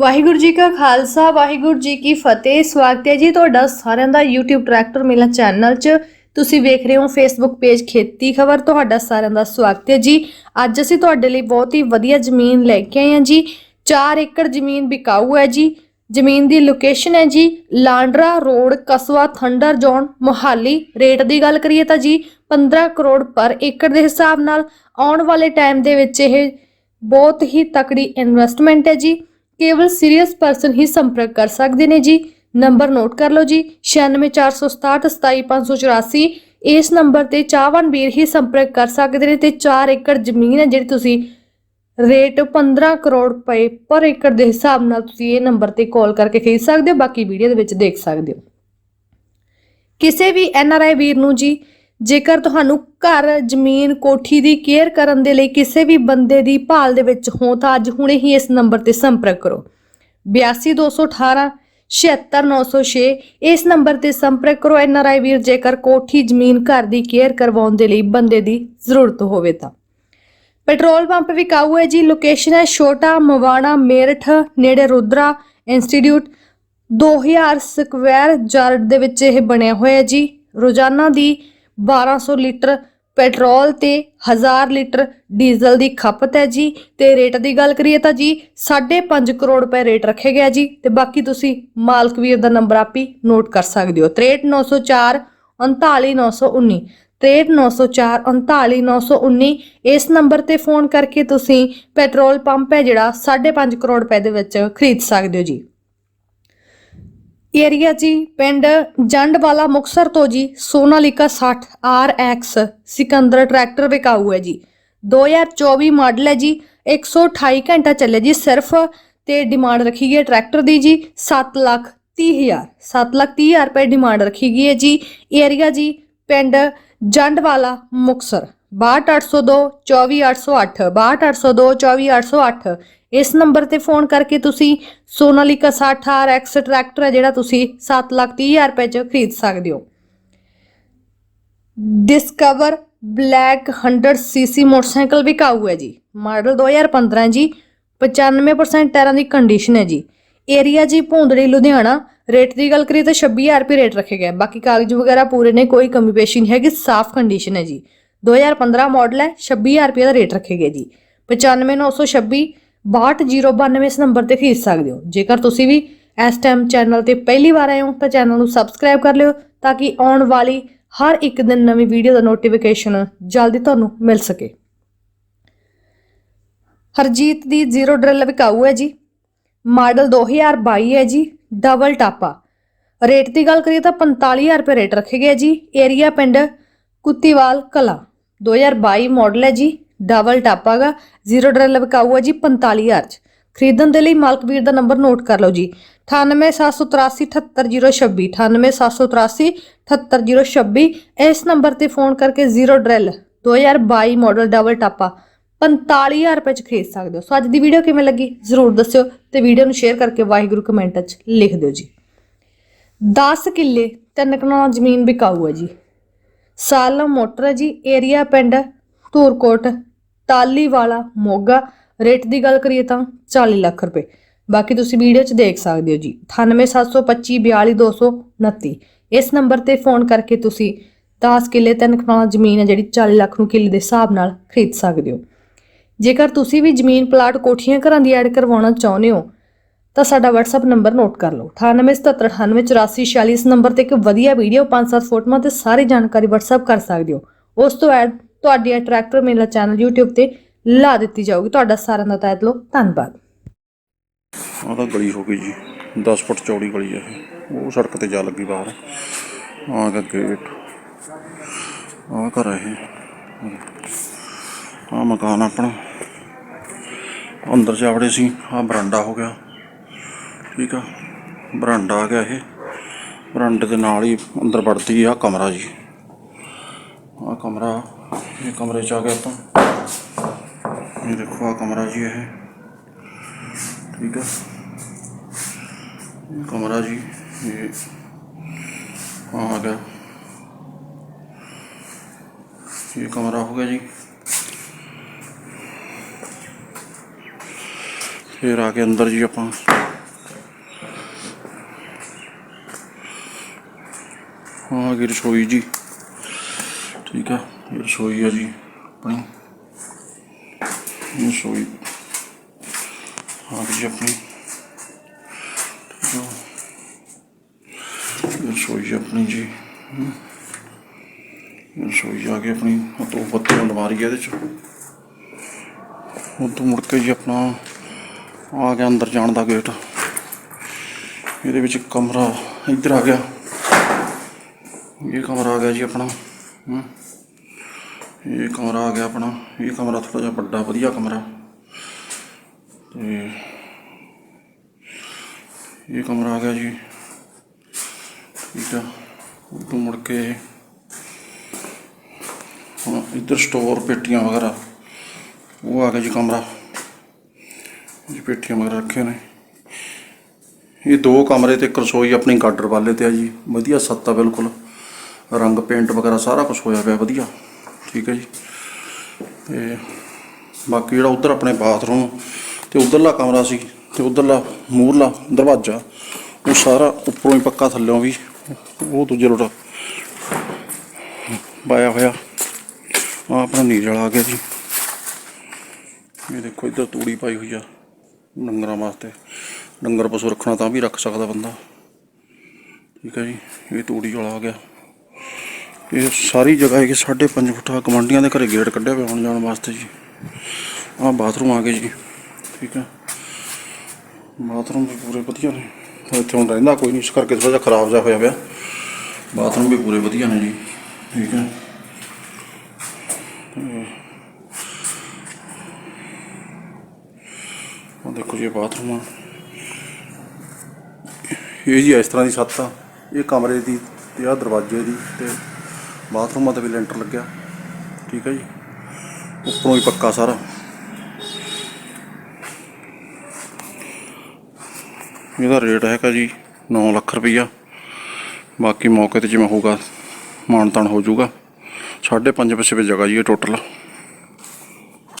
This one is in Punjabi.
ਵਾਹਿਗੁਰੂ ਜੀ ਕਾ ਖਾਲਸਾ, ਵਾਹਿਗੁਰੂ ਜੀ ਕੀ ਫਤਿਹ। ਸਵਾਗਤ ਹੈ ਜੀ ਤੁਹਾਡਾ ਸਾਰਿਆਂ ਦਾ YouTube ਟਰੈਕਟਰ ਮੇਲਾ ਚੈਨਲ 'ਚ। ਤੁਸੀਂ ਵੇਖ ਰਹੇ ਹੋ Facebook ਪੇਜ ਖੇਤੀ ਖਬਰ, ਤੁਹਾਡਾ ਸਾਰਿਆਂ ਦਾ ਸਵਾਗਤ ਹੈ ਜੀ। ਅੱਜ ਅਸੀਂ ਤੁਹਾਡੇ ਲਈ ਬਹੁਤ ਹੀ ਵਧੀਆ ਜ਼ਮੀਨ ਲੈ ਕੇ ਆਏ ਹਾਂ ਜੀ। 4 ਏਕੜ ਜ਼ਮੀਨ ਵਿਕਾਊ ਹੈ ਜੀ। ਜ਼ਮੀਨ ਦੀ ਲੋਕੇਸ਼ਨ ਹੈ ਜੀ ਲਾਂਡਰਾ ਰੋਡ ਕਸਵਾ ਥੰਡਰ ਜ਼ੋਨ, ਮੁਹਾਲੀ। ਰੇਟ ਦੀ ਗੱਲ ਕਰੀਏ ਤਾਂ ਜੀ 15 ਕਰੋੜ ਪਰ ਏਕੜ ਦੇ ਹਿਸਾਬ ਨਾਲ। ਆਉਣ ਵਾਲੇ ਟਾਈਮ ਦੇ ਵਿੱਚ ਇਹ ਬਹੁਤ ਹੀ ਤਕੜੀ ਇਨਵੈਸਟਮੈਂਟ ਹੈ ਜੀ। ਕੇਵਲ ਸੀਰੀਅਸ ਪਰਸਨ ਹੀ ਸੰਪਰਕ ਕਰ ਸਕਦੇ ਨੇ ਜੀ। ਨੰਬਰ ਨੋਟ ਕਰ ਲਓ ਜੀ 9646677584 ਇਸ ਨੰਬਰ ਤੇ ਚਾਹਵਾਨ ਵੀਰ ਹੀ ਸੰਪਰਕ ਕਰ ਸਕਦੇ ਨੇ ਤੇ 4 ਏਕੜ ਜ਼ਮੀਨ ਹੈ ਜਿਹੜੀ ਤੁਸੀਂ ਰੇਟ 15 ਕਰੋੜ ਰੁਪਏ ਪਰ ਏਕੜ ਦੇ ਹਿਸਾਬ ਨਾਲ ਤੁਸੀਂ ਇਹ ਨੰਬਰ ਤੇ ਕਾਲ ਕਰਕੇ ਖਰੀਦ ਸਕਦੇ ਹੋ, ਬਾਕੀ ਵੀਡੀਓ ਦੇ ਵਿੱਚ ਦੇਖ ਸਕਦੇ ਹੋ। ਕਿਸੇ ਵੀ ਐਨ ਆਰ ਆਈ ਵੀਰ ਨੂੰ ਜੀ ਜੇਕਰ ਤੁਹਾਨੂੰ ਘਰ, ਜ਼ਮੀਨ, ਕੋਠੀ ਦੀ ਕੇਅਰ ਕਰਨ ਦੇ ਲਈ ਕਿਸੇ ਵੀ ਬੰਦੇ ਦੀ ਭਾਲ ਦੇ ਵਿੱਚ ਹੋ ਤਾਂ ਅੱਜ ਹੁਣੇ ਹੀ ਇਸ ਨੰਬਰ ਤੇ ਸੰਪਰਕ ਕਰੋ। 82218 76906 ਇਸ ਨੰਬਰ ਤੇ ਸੰਪਰਕ ਕਰੋ। ਐਨ ਆਰ ਆਈ ਵੀਰ, ਜੇਕਰ ਕੋਠੀ, ਜ਼ਮੀਨ, ਘਰ ਦੀ ਕੇਅਰ ਕਰਵਾਉਣ ਦੇ ਲਈ ਬੰਦੇ ਦੀ ਜ਼ਰੂਰਤ ਹੋਵੇ ਤਾਂ। ਪੈਟਰੋਲ ਪੰਪ ਵਿਕਾਊ ਹੈ ਜੀ, ਲੋਕੇਸ਼ਨ ਹੈ ਛੋਟਾ ਮਵਾਣਾ ਮੇਰਠ, ਨੇੜੇ ਰੁਦਰਾ ਇੰਸਟੀਚਿਊਟ 2000 ਸਕੁਅਰ ਯਾਰਡ ਦੇ ਵਿੱਚ ਇਹ ਬਣਿਆ ਹੋਇਆ ਜੀ। ਰੋਜ਼ਾਨਾ ਦੀ 1200 ਲੀਟਰ ਪੈਟਰੋਲ ਤੇ 1000 ਲੀਟਰ ਡੀਜ਼ਲ ਦੀ ਖਪਤ ਹੈ ਜੀ। ਤੇ ਰੇਟ ਦੀ ਗੱਲ ਕਰੀਏ ਤਾਂ ਜੀ 5.5 ਕਰੋੜ ਰੁਪਏ ਰੇਟ ਰੱਖੇ ਗਿਆ ਜੀ। ਤੇ ਬਾਕੀ ਤੁਸੀਂ ਮਾਲਕ ਵੀਰ ਦਾ ਨੰਬਰ ਆਪੀ ਨੋਟ ਕਰ ਸਕਦੇ ਹੋ। 63904 39919 63904 39919 ਇਸ ਨੰਬਰ ਤੇ ਫੋਨ ਕਰਕੇ ਤੁਸੀਂ ਪੈਟਰੋਲ ਪੰਪ ਹੈ ਜਿਹੜਾ 5.5 ਕਰੋੜ ਰੁਪਏ ਦੇ ਵਿੱਚ ਖਰੀਦ ਸਕਦੇ ਹੋ ਜੀ। ਏਰੀਆ ਜੀ ਪਿੰਡ ਜੰਡਵਾਲਾ ਮੁਕਸਰ ਤੋਂ ਜੀ ਸੋਨਾਲੀਕਾ 60 RX ਸਿਕੰਦਰ ਟਰੈਕਟਰ ਵਿਕਾਊ ਹੈ ਜੀ। 2024 ਮਾਡਲ ਹੈ ਜੀ 128 ਘੰਟਾ ਚੱਲੇ ਜੀ ਸਿਰਫ ਤੇ ਡਿਮਾਂਡ ਰੱਖੀ ਗਈ ਹੈ ਟਰੈਕਟਰ ਦੀ ਜੀ 7 ਲੱਖ 30 ਹਜ਼ਾਰ 7 ਲੱਖ 30 ਹਜ਼ਾਰ ਰੁਪਏ ਡਿਮਾਂਡ ਰੱਖੀ ਗਈ ਹੈ ਜੀ। ਏਰੀਆ ਜੀ ਪਿੰਡ ਜੰਡਵਾਲਾ ਮੁਕਸਰ 62802 24808 62802 24808 ਇਸ ਨੰਬਰ ਤੇ ਫੋਨ ਕਰਕੇ ਤੁਸੀਂ ਸੋਨਾਲੀਕਾ 60 ਐਕਸ ਟਰੈਕਟਰ ਹੈ ਜਿਹੜਾ ਤੁਸੀਂ 7 ਲੱਖ 30 ਹਜ਼ਾਰ ਰੁਪਏ ਚ ਖਰੀਦ ਸਕਦੇ ਹੋ। ਡਿਸਕਵਰ ਬਲੈਕ 100 ਸੀਸੀ ਮੋਟਰਸਾਈਕਲ ਵਿਕਾਊ ਹੈ ਜੀ। ਮਾਡਲ 2015 ਜੀ। 95% ਟਾਇਰਾਂ ਦੀ ਕੰਡੀਸ਼ਨ ਹੈ ਜੀ। ਏਰੀਆ ਜੀ ਭੌਂਦੜੀ, ਲੁਧਿਆਣਾ। ਰੇਟ ਦੀ ਗੱਲ ਕਰੀਏ ਤਾਂ 26000 ਰੁਪਏ ਰੇਟ ਰੱਖੇ ਗਏ। ਬਾਕੀ ਕਾਗਜ਼ ਵਗੈਰਾ ਪੂਰੇ ਨੇ, ਕੋਈ ਕਮੀ ਪੇਸ਼ੀ ਨਹੀਂ ਹੈਗੀ, ਸਾਫ਼ ਕੰਡੀਸ਼ਨ ਹੈ ਜੀ। 2015 ਮਾਡਲ ਹੈ 26000 ਰੁਪਏ ਦਾ ਰੇਟ ਰੱਖੇ ਗਏ ਜੀ। 95926 62092 ਇਸ ਨੰਬਰ ਤੇ ਖਰੀਦ ਸਕਦੇ ਹੋ। ਜੇਕਰ ਤੁਸੀਂ ਵੀ ਇਸ ਟਾਈਮ ਚੈਨਲ ਤੇ ਪਹਿਲੀ ਵਾਰ ਆਏ ਹੋ, ਤਾਂ ਚੈਨਲ ਨੂੰ ਸਬਸਕ੍ਰਾਈਬ ਕਰ ਲਿਓ ਤਾਂ ਕਿ ਆਉਣ ਵਾਲੀ ਹਰ ਇੱਕ ਦਿਨ ਨਵੀਂ ਵੀਡੀਓ ਦਾ ਨੋਟੀਫਿਕੇਸ਼ਨ ਜਲਦੀ ਤੁਹਾਨੂੰ ਮਿਲ ਸਕੇ। ਹਰਜੀਤ ਦੀ ਜ਼ੀਰੋ ਡਰਿਲ ਵਿਕਾਊ ਹੈ ਜੀ। ਮਾਡਲ 2022 ਹੈ ਜੀ। ਡਬਲ ਟਾਪਾ। ਰੇਟ ਦੀ ਗੱਲ ਕਰੀਏ ਤਾਂ 45000 ਰੁਪਏ ਰੇਟ ਰੱਖੇ ਗਏ ਜੀ। ਏਰੀਆ ਪਿੰਡ ਕੁੱਤੀਵਾਲ ਕਲਾ। 2022 ਮਾਡਲ ਹੈ ਜੀ। ਡਬਲ ਟਾਪਾ ਗਾ ਜ਼ੀਰੋ ਡਰਿਲ ਵਿਕਾਊ ਹੈ ਜੀ 45000 ਚ। ਖਰੀਦਣ ਦੇ ਲਈ ਮਾਲਕ ਵੀਰ ਦਾ ਨੰਬਰ ਨੋਟ ਕਰ ਲਓ ਜੀ। 9878378026 9878378026 ਇਸ ਨੰਬਰ ਤੇ ਫੋਨ ਕਰਕੇ ਜ਼ੀਰੋ ਡਰਿਲ 2022 ਮਾਡਲ ਡਬਲ ਟਾਪਾ 45000 ਰੁਪਏ ਚ ਖਰੀਦ ਸਕਦੇ ਹੋ। ਸੋ ਅੱਜ ਦੀ ਵੀਡੀਓ ਕਿਵੇਂ ਲੱਗੀ ਜ਼ਰੂਰ ਦੱਸਿਓ ਤੇ ਵੀਡੀਓ ਨੂੰ ਸ਼ੇਅਰ ਕਰਕੇ ਵਾਹਿਗੁਰੂ ਕਮੈਂਟ 'ਚ ਲਿਖ ਦਿਓ ਜੀ। 10 ਕਿੱਲੇ ਤਿੰਨ ਕਨਾਲ ਜ਼ਮੀਨ ਵਿਕਾਊ ਹੈ ਜੀ। ਸਾਲਮ ਮੋਟਰ ਹੈ ਜੀ, ਏਰੀਆ ਪਿੰਡ ਧੂਰਕੋਟ। ਟਾਲੀਵਾਲਾ ਮੋਗਾ, ਰੇਟ ਦੀ ਗੱਲ ਕਰੀਏ ਤਾਂ 40 ਲੱਖ ਰੁਪਏ। ਬਾਕੀ ਤੁਸੀਂ ਵੀਡੀਓ 'ਚ ਦੇਖ ਸਕਦੇ ਹੋ ਜੀ। 9872542229 ਇਸ ਨੰਬਰ ਤੇ ਫੋਨ ਕਰਕੇ ਤੁਸੀਂ 10 ਕਿੱਲੇ ਤਿੰਨ ਕਨਾਲ ਜ਼ਮੀਨ ਹੈ ਜਿਹੜੀ 40 ਲੱਖ ਨੂੰ ਕਿੱਲੇ ਦੇ ਹਿਸਾਬ ਨਾਲ ਖਰੀਦ ਸਕਦੇ ਹੋ। ਜੇਕਰ ਤੁਸੀਂ ਵੀ ਜ਼ਮੀਨ ਪਲਾਟ ਕੋਠੀਆਂ ਘਰਾਂ ਦੀ ਐਡ ਕਰਵਾਉਣਾ ਚਾਹੁੰਦੇ ਹੋ, ਤਾਂ ਸਾਡਾ WhatsApp ਨੰਬਰ ਨੋਟ ਕਰ ਲਓ। 9877988446 ਇਸ ਨੰਬਰ ਤੇ ਇੱਕ ਵਧੀਆ ਵੀਡੀਓ 5-7 ਫੋਟੋਆਂ ਤੇ ਸਾਰੀ ਜਾਣਕਾਰੀ WhatsApp ਕਰ ਸਕਦੇ ਹੋ। ਉਸ ਤੋਂ ਐਡ ਤੁਹਾਡੀ ਇਹ ਟਰੈਕਟਰ ਮੇਲਾ ਚੈਨਲ YouTube ਤੇ ਲਾ ਦਿੱਤੀ ਜਾਊਗੀ। ਤੁਹਾਡਾ ਸਾਰਿਆਂ ਦਾ ਤਹਿ ਦਿਲੋਂ ਧੰਨਵਾਦ। ਆਹ ਤਾਂ ਗਲੀ ਹੋ ਗਈ ਜੀ। 10 ਫੁੱਟ ਚੌੜੀ ਗਲੀ ਹੈ ਇਹ। ਉਹ ਸੜਕ ਤੇ ਜਾ ਲੱਗੀ ਬਾਹਰ। ਆਹ ਦਾ ਗੇਟ ਆਹ ਘਰ ਹੈ ਆਹ ਮਕਾਨ ਆਪਣਾ। ਅੰਦਰ ਜਾਵੜੇ ਸੀ। ਆਹ ਬਰਾਂਡਾ ਹੋ ਗਿਆ। ਠੀਕ ਆ। ਬਰਾਂਡਾ ਆ ਗਿਆ ਇਹ। ਬਰਾਂਡੇ ਦੇ ਨਾਲ ਹੀ ਅੰਦਰ ਵੜਦੀ ਆ ਕਮਰਾ ਜੀ। ਆਹ ਕਮਰਾ ये कमरे से आ गया अपन। ये देखो, आ कमरा जी है। ठीक है। कमरा जी, ये हाँ आ गया? ये कमरा हो गया जी। फिर आके अंदर जी अपना। हाँ आगे रसोई जी। ठीक है। ਇਹ ਰਸੋਈ ਆ ਜੀ ਆਪਣੀ। ਇਹ ਰਸੋਈ ਆ ਗਈ ਜੀ ਆਪਣੀ। ਇਹ ਰਸੋਈ ਆਪਣੀ ਜੀ। ਰਸੋਈ ਆ ਕੇ ਆਪਣੀ। ਉਹ ਤੋਂ ਲਵਾ ਰਹੀ ਹੈ ਇਹਦੇ ਚ। ਉਹ ਤੋਂ ਮੁੜ ਕੇ ਜੀ ਆਪਣਾ ਆ ਗਿਆ ਅੰਦਰ ਜਾਣ ਦਾ ਗੇਟ ਇਹਦੇ ਵਿੱਚ ਕਮਰਾ ਇੱਧਰ ਆ ਗਿਆ। ਇਹ ਕਮਰਾ ਆ ਗਿਆ ਜੀ ਆਪਣਾ। ਹਮ। ਇਹ ਕਮਰਾ ਆ ਗਿਆ ਆਪਣਾ। ਇਹ ਕਮਰਾ ਥੋੜਾ ਜਿਹਾ ਵੱਡਾ, ਵਧੀਆ ਕਮਰਾ। ਤੇ ਇਹ ਕਮਰਾ ਆ ਗਿਆ ਜੀ। ਠੀਕ ਆ। ਉਹ ਮੁੜ ਕੇ ਹੁਣ ਇੱਧਰ ਸਟੋਰ ਪੇਟੀਆਂ ਵਗੈਰਾ, ਉਹ ਆ ਗਿਆ ਜੀ ਕਮਰਾ। ਜੀ ਪੇਟੀਆਂ ਵਗੈਰਾ ਰੱਖੇ ਨੇ। ਇਹ ਦੋ ਕਮਰੇ ਤੇ ਇੱਕ ਰਸੋਈ ਆਪਣੀ ਗਾਡਰ ਵਾਲੇ ਤੇ ਆ ਜੀ। ਵਧੀਆ ਸੱਤਾ ਬਿਲਕੁਲ। ਰੰਗ ਪੇਂਟ ਵਗੈਰਾ ਸਾਰਾ ਕੁਝ ਹੋਇਆ ਪਿਆ, ਵਧੀਆ। ਠੀਕ ਹੈ ਜੀ। ਤੇ ਬਾਕੀ ਜਿਹੜਾ ਉਧਰ ਆਪਣੇ ਬਾਥਰੂਮ, ਤੇ ਉਧਰਲਾ ਕਮਰਾ ਸੀ, ਤੇ ਉਧਰਲਾ ਮੂਹਰਲਾ ਦਰਵਾਜ਼ਾ, ਉਹ ਸਾਰਾ ਉੱਪਰੋਂ ਹੀ ਪੱਕਾ ਥੱਲਿਓਂ ਵੀ, ਉਹ ਦੂਜੇ ਲੋਟਾ ਪਾਇਆ ਹੋਇਆ। ਆ ਆਪਣਾ ਨੀਰ ਵਾਲਾ ਆ ਗਿਆ ਜੀ। ਇਹ ਦੇਖੋ ਇੱਧਰ ਤੂੜੀ ਪਾਈ ਹੋਈ ਆ ਡੰਗਰਾਂ ਵਾਸਤੇ। ਡੰਗਰ ਪਸ਼ੂ ਰੱਖਣਾ ਤਾਂ ਵੀ ਰੱਖ ਸਕਦਾ ਬੰਦਾ। ਠੀਕ ਹੈ ਜੀ, ਇਹ ਤੂੜੀ ਵਾਲਾ ਆ ਗਿਆ। ਇਹ ਸਾਰੀ ਜਗ੍ਹਾ ਹੈਗੀ ਕਿ 5.5 ਫੁੱਟਾ ਕਮਾਂਡੀਆਂ ਦੇ ਘਰੇ ਗੇਟ ਕੱਢਿਆ ਪਿਆ ਆਉਣ ਜਾਣ ਵਾਸਤੇ ਜੀ। ਆਹ ਬਾਥਰੂਮ ਆ ਗਏ ਜੀ, ਠੀਕ ਹੈ ਬਾਥਰੂਮ ਵੀ ਪੂਰੇ ਵਧੀਆ ਨੇ। ਇੱਥੇ ਹੁਣ ਰਹਿੰਦਾ ਕੋਈ ਨਹੀਂ, ਇਸ ਕਰਕੇ ਥੋੜਾ ਜਿਹਾ ਖਰਾਬ ਜਿਹਾ ਹੋਇਆ ਪਿਆ। ਬਾਥਰੂਮ ਵੀ ਪੂਰੇ ਵਧੀਆ ਨੇ ਜੀ, ਠੀਕ ਹੈ ਆ ਦੇਖੋ ਜੀ ਬਾਥਰੂਮ ਆ। ਇਹ ਜੀ ਇਸ ਤਰ੍ਹਾਂ ਦੀ ਛੱਤ ਆ। ਇਹ ਕਮਰੇ ਦੀ ਤੇ ਆ ਦਰਵਾਜ਼ੇ ਦੀ ਤੇ ਬਾਥਰੂਮਾਂ ਤੇ ਵੀ ਲੈਂਟਰ ਲੱਗਿਆ। ਠੀਕ ਹੈ ਜੀ। ਉੱਪਰੋਂ ਹੀ ਪੱਕਾ ਸਾਰਾ। ਇਹਦਾ ਰੇਟ ਹੈਗਾ ਜੀ 9 ਲੱਖ ਰੁਪਈਆ। ਬਾਕੀ ਮੌਕੇ ਤੇ ਜਿਵੇਂ ਹੋਊਗਾ ਮਾਨਤਾਨ ਹੋ ਜਾਊਗਾ। 5.5 ਪਿਛੇ ਜਗ੍ਹਾ ਜੀ ਇਹ ਟੋਟਲ